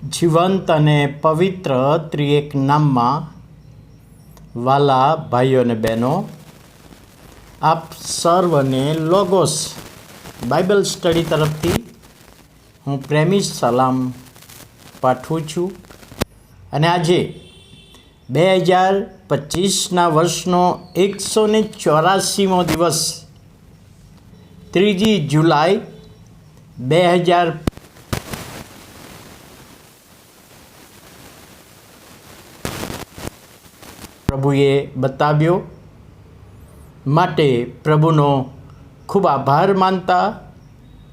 જીવંત અને પવિત્ર ત્રિએક નામમાં વાલા ભાઈઓ અને બહેનો, આપ સર્વને લોગોસ બાઇબલ સ્ટડી તરફથી હું પ્રેમી સલામ પાઠવું છું. અને આજે બે હજાર પચીસના વર્ષનો એકસો ને ચોરાસીમો દિવસ, ત્રીજી જુલાઈ બે હજાર પ્રભુએ બતાવ્યો. માટે પ્રભુનો ખૂબ આભાર માનતા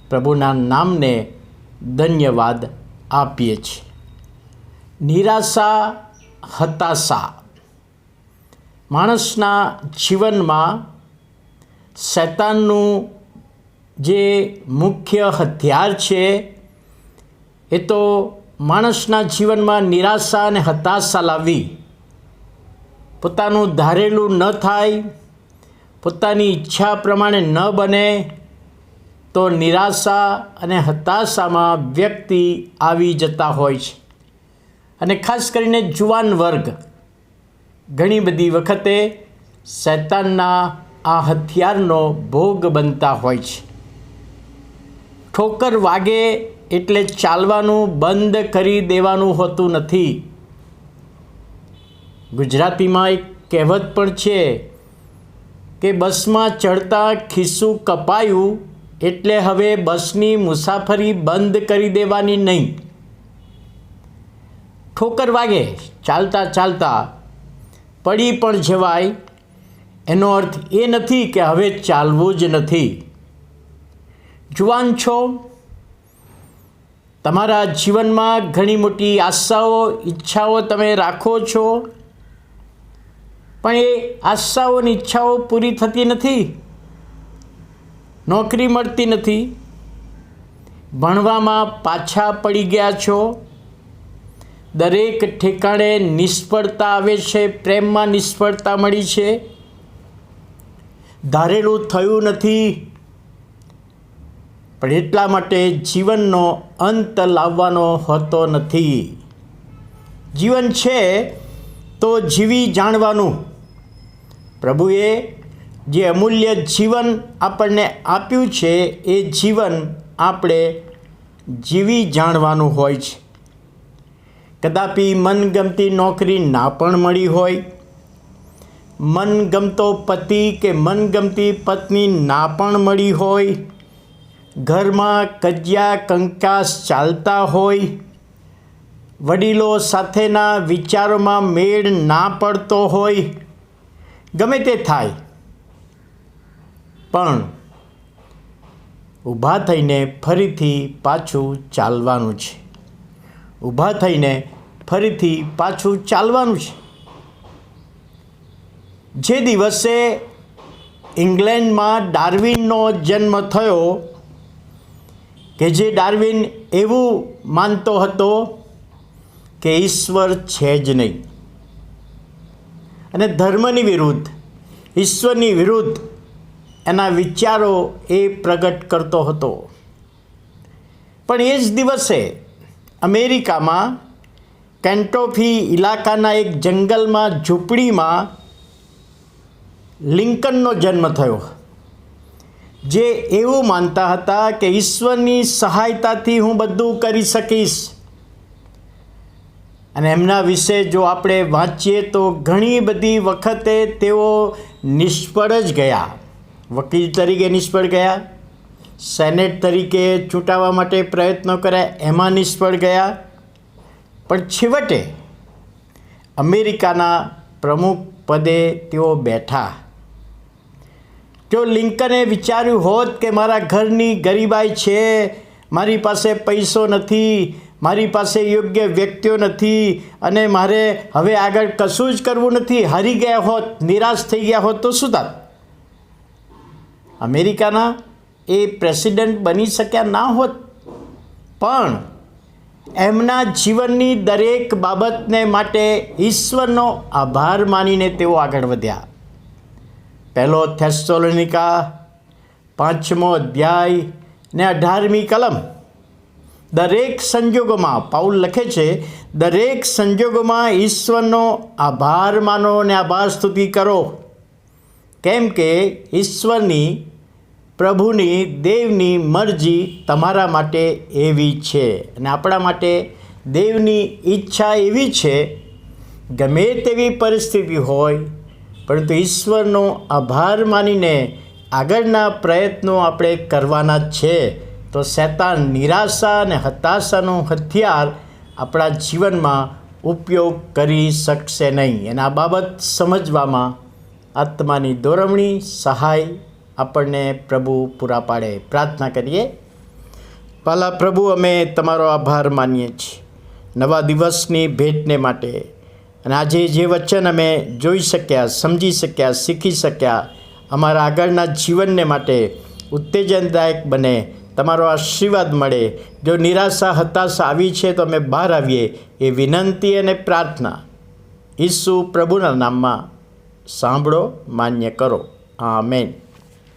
પ્રભુના નામને ધન્યવાદ આપીએ છીએ. નિરાશા, હતાશા માણસના જીવનમાં શૈતાનનું જે મુખ્ય હથિયાર છે, એ તો માણસના જીવનમાં નિરાશા અને હતાશા લાવવી પોતાનું ધારેલું ન થાય, પોતાની ઈચ્છા પ્રમાણે ન બને, તો નિરાશા અને હતાશામાં વ્યક્તિ આવી જતા હોય છે. અને ખાસ કરીને જુવાન વર્ગ, ઘણી બધી વખતે શૈતાનના આ હથિયારનો ભોગ બનતા હોય છે. ઠોકર વાગે એટલે ચાલવાનું બંધ કરી દેવાનું હોતું નથી. ગુજરાતીમાં એક કહેવત પણ છે કે બસમાં ચડતા ખિસ્સું કપાયું એટલે હવે બસની મુસાફરી બંધ કરી દેવાની નહીં. ઠોકર વાગે, ચાલતા ચાલતા પડી પણ જવાય. એનો અર્થ એ નથી કે હવે ચાલવું જ નથી. જુવાન છો, તમારા જીવનમાં ઘણી મોટી આશાઓ, ઈચ્છાઓ તમે રાખો છો. પણ એ આશાઓની ઈચ્છાઓ પૂરી થતી નથી. નોકરી મળતી નથી. ભણવામાં પાછા પડી ગયા છો. દરેક ઠેકાણે નિષ્ફળતા આવે છે, પ્રેમમાં નિષ્ફળતા મળી છે. ધારેલું થયું નથી. પણ એટલા માટે જીવનનો અંત લાવવાનો હોતો નથી. જીવન છે તો જીવી જાણવાનું. પ્રભુએ જે અમૂલ્ય જીવન આપણને આપ્યું છે, એ જીવન આપણે જીવી જાણવાનું હોય છે. કદાપી મનગમતી નોકરી ના પણ મળી હોય. મનગમતો પતિ કે મનગમતી પત્ની ના પણ મળી હોય. ઘરમાં કજિયા કંકાસ ચાલતા હોય. વડીલો સાથેના વિચારોમાં મેળ ના પડતો હોય. ગમે તે થાય. પણ ઊભા થઈને ફરીથી પાછું ચાલવાનું છે. ઊભા થઈને ફરીથી પાછું ચાલવાનું છે. જે દિવસે ઇંગ્લેન્ડમાં ડાર્વિનનો જન્મ થયો, કે જે ડાર્વિન એવું માનતો હતો કે ઈશ્વર છે જ નહીં. અને ધર્મની વિરુદ્ધ, ઈશ્વરની વિરુદ્ધ એના વિચારો એ પ્રગટ કરતો હતો. પણ એ જ દિવસે અમેરિકામાં કેન્ટોફી ઇલાકાના એક જંગલમાં ઝૂંપડીમાં લિંકનનો જન્મ થયો. જે એવું માનતા હતા કે ઈશ્વરની સહાયતાથી હું બધું કરી શકીશ. અને એમના વિશે જો આપણે વાંચીએ તો ઘણી બધી વખતે તેઓ નિષ્ફળ જ ગયા. વકીલ તરીકે નિષ્ફળ ગયા. સેનેટ તરીકે ચૂંટાવા માટે પ્રયત્નો કર્યા, એમાં નિષ્ફળ ગયા. પણ છેવટે અમેરિકાના પ્રમુખ પદે તેઓ બેઠા. જો લિંકને વિચાર્યું હોત કે મારા ઘરની ગરીબાઈ છે, મારી પાસે પૈસો નથી મારી પાસે યોગ્ય વ્યક્તિઓ નથી અને મારે હવે આગળ કશું જ કરવું નથી. હારી ગયા હોત, નિરાશ થઈ ગયા હોત, તો શું થાત? અમેરિકાના એ પ્રેસિડેન્ટ બની શક્યા ના હોત. પણ એમના જીવનની દરેક બાબતને માટે ઈશ્વરનો આભાર માનીને તેઓ આગળ વધ્યા. પહેલો થેસ્ટોલોનિકા પાંચમો અધ્યાય ને અઢારમી કલમ. દરેક સંજોગોમાં, પાઉલ લખે છે, દરેક સંજોગોમાં ઈશ્વરનો આભાર માનો અને આભાર સ્તુતિ કરો. કેમ કે ઈશ્વરની, પ્રભુની, દેવની મરજી તમારા માટે એવી છે અને આપણા માટે દેવની ઈચ્છા એવી છે, ગમે તેવી પરિસ્થિતિ હોય, પરંતુ ઈશ્વરનો આભાર માનીને આગળના પ્રયત્નો આપણે કરવાના છે. તો શૈતાન નિરાશા અને હતાશાનું હથિયાર આપણા જીવનમાં ઉપયોગ કરી શકશે નહીં. અને આ બાબત સમજવામાં આત્માની દોરવણી, સહાય આપણને પ્રભુ પૂરા પાડે. પ્રાર્થના કરીએ. પાલા પ્રભુ, અમે તમારો આભાર માનીએ છીએ. નવા દિવસની ભેટને માટે. અને આજે જે વચન અમે જોઈ શક્યા, સમજી શક્યા, શીખી શક્યા, અમારા આગળના જીવનને માટે ઉત્તેજનદાયક બને. તમારો આશીર્વાદ મળે. જો નિરાશા, હતાશા આવી છે, તો અમે બહાર આવીએ. એ વિનંતી અને પ્રાર્થના. ઈસુ પ્રભુના નામમાં સાંભળો, માન્ય કરો. આમેન.